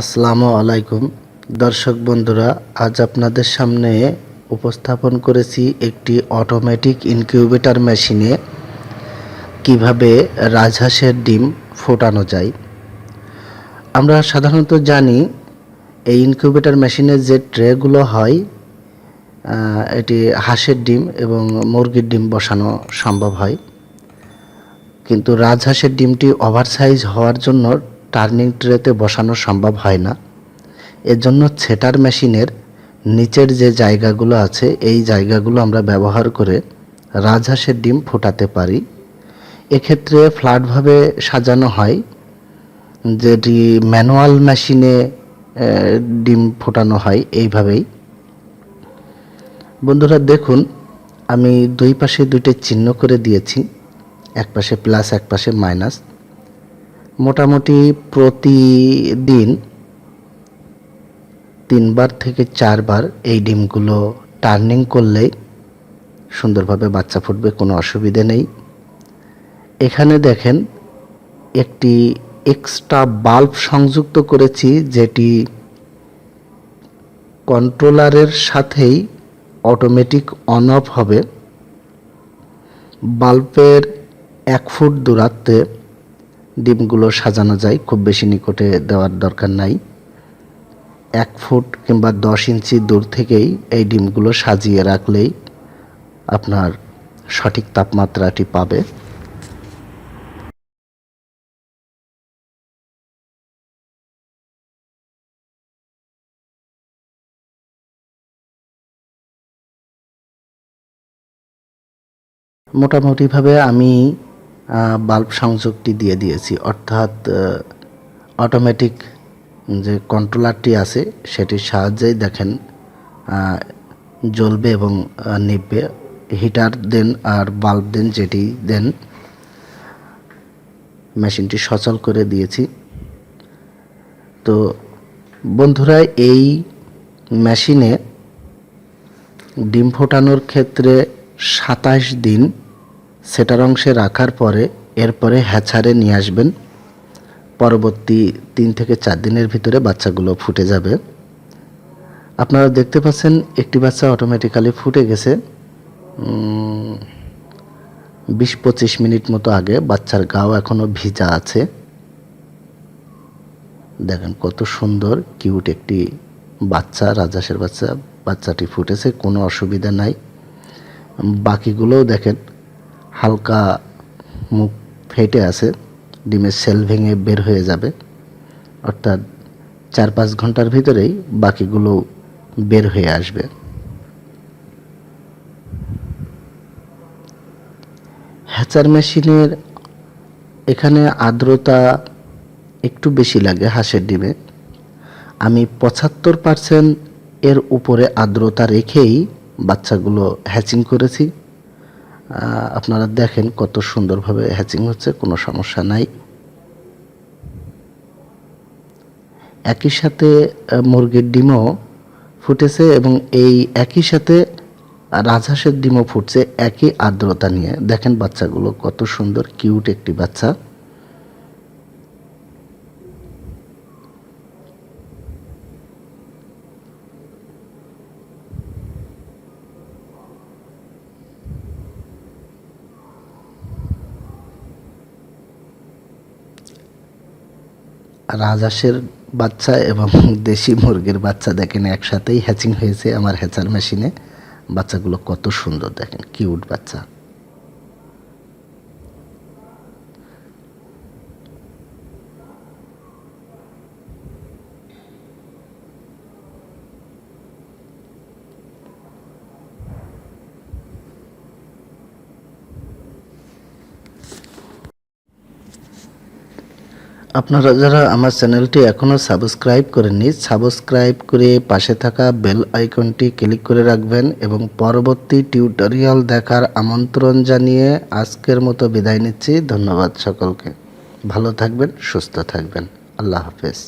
আসসালামু আলাইকুম। দর্শক বন্ধুরা, আজ আপনাদের সামনে উপস্থাপন করেছি একটি অটোমেটিক ইনকিউবেটর মেশিনে কীভাবে রাজহাঁসের ডিম ফোটানো যায়। আমরা সাধারণত জানি, এই ইনকিউবেটর মেশিনের যে ট্রেগুলো হয় এটি হাঁসের ডিম এবং মুরগির ডিম বসানো সম্ভব হয়। কিন্তু রাজহাঁসের ডিমটি ওভার সাইজ হওয়ার জন্য টার্নিং ট্রেতে বসানো সম্ভব হয় না। এর জন্য ছেটার মেশিনের নিচের যে জায়গাগুলো আছে, এই জায়গাগুলো আমরা ব্যবহার করে রাজহাঁসের ডিম ফোটাতে পারি। এক্ষেত্রে ফ্ল্যাটভাবে সাজানো হয় যেটি ম্যানুয়াল মেশিনে ডিম ফোটানো হয় এইভাবেই। বন্ধুরা দেখুন, আমি দুই পাশে দুইটা চিহ্ন করে দিয়েছি, এক পাশে প্লাস, এক পাশে মাইনাস। মোটামুটি প্রতিদিন তিনবার থেকে চারবার এই ডিমগুলো টার্নিং করলেই সুন্দরভাবে বাচ্চা ফুটবে, কোনো অসুবিধে নেই। এখানে দেখেন একটি এক্সট্রা বাল্ব সংযুক্ত করেছি, যেটি কন্ট্রোলারের সাথেই অটোমেটিক অন অফ হবে। বাল্বের এক ফুট দূরত্বে ডিমগুলো সাজানো যায়, খুব বেশি নিকটে দেওয়ার দরকার নাই। এক ফুট কিংবা দশ ইঞ্চি দূর থেকেই এই ডিমগুলো সাজিয়ে রাখলেই আপনার সঠিক তাপমাত্রাটি পাবে। মোটামুটিভাবে আমি বাল্ব সংযোগটি দিয়ে দিয়েছি। অর্থাৎ অটোমেটিক যে কন্ট্রোলারটি আছে, সেটির সাহায্যেই দেখেন জ্বলবে এবং নিভবে হিটার দেন আর বাল্ব দেন, যেটি দেন মেশিনটি সচল করে দিয়েছি। তো, বন্ধুরা, এই মেশিনে ডিম ফোটানোর ক্ষেত্রে সাতাশ দিন সেটার অংশে রাখার পরে এরপরে হ্যাচারে নিয়ে আসবেন। পরবর্তী তিন থেকে চার দিনের ভিতরে বাচ্চাগুলো ফুটে যাবে। আপনারা দেখতে পাচ্ছেন, একটি বাচ্চা অটোমেটিক্যালি ফুটে গেছে। বিশ পঁচিশ মিনিট মতো আগে বাচ্চার গাও এখনও ভিজা আছে। দেখেন কত সুন্দর, কিউট একটি বাচ্চা রাজাসের বাচ্চা। বাচ্চাটি ফুটেছে, কোনো অসুবিধা নাই। বাকিগুলোও দেখেন হালকা মুখ ফেটে আছে, ডিমের সেল ভেঙে বের হয়ে যাবে। অর্থাৎ চার পাঁচ ঘণ্টার ভিতরেই বাকিগুলো বের হয়ে আসবে। হ্যাচার মেশিনের এখানে আর্দ্রতা একটু বেশি লাগে হাঁসের ডিমে। আমি পঁচাত্তর পার্সেন্ট এর উপরে আর্দ্রতা রেখেই বাচ্চাগুলো হ্যাচিং করেছি। আপনারা দেখেন কত সুন্দরভাবে হ্যাচিং হচ্ছে, কোনো সমস্যা নাই। একই সাথে মুরগির ডিমও ফুটেছে এবং এই একই সাথে রাজহাঁসের ডিমও ফুটছে, একই আর্দ্রতা নিয়ে। দেখেন বাচ্চাগুলো কত সুন্দর কিউট একটি বাচ্চা। রাজহাঁসের বাচ্চা এবং দেশি মুরগির বাচ্চা দেখেন একসাথেই হ্যাচিং হয়েছে আমার হ্যাচার মেশিনে। বাচ্চাগুলো কত সুন্দর দেখেন, কিউট বাচ্চা। আপনারা যারা আমার চ্যানেলটি এখনও সাবস্ক্রাইব করেননি, সাবস্ক্রাইব করে পাশে থাকা বেল আইকনটি ক্লিক করে রাখবেন এবং পরবর্তী টিউটোরিয়াল দেখার আমন্ত্রণ জানিয়ে আজকের মতো বিদায় নিচ্ছি। ধন্যবাদ সকলকে। ভালো থাকবেন, সুস্থ থাকবেন। আল্লাহ হাফেজ।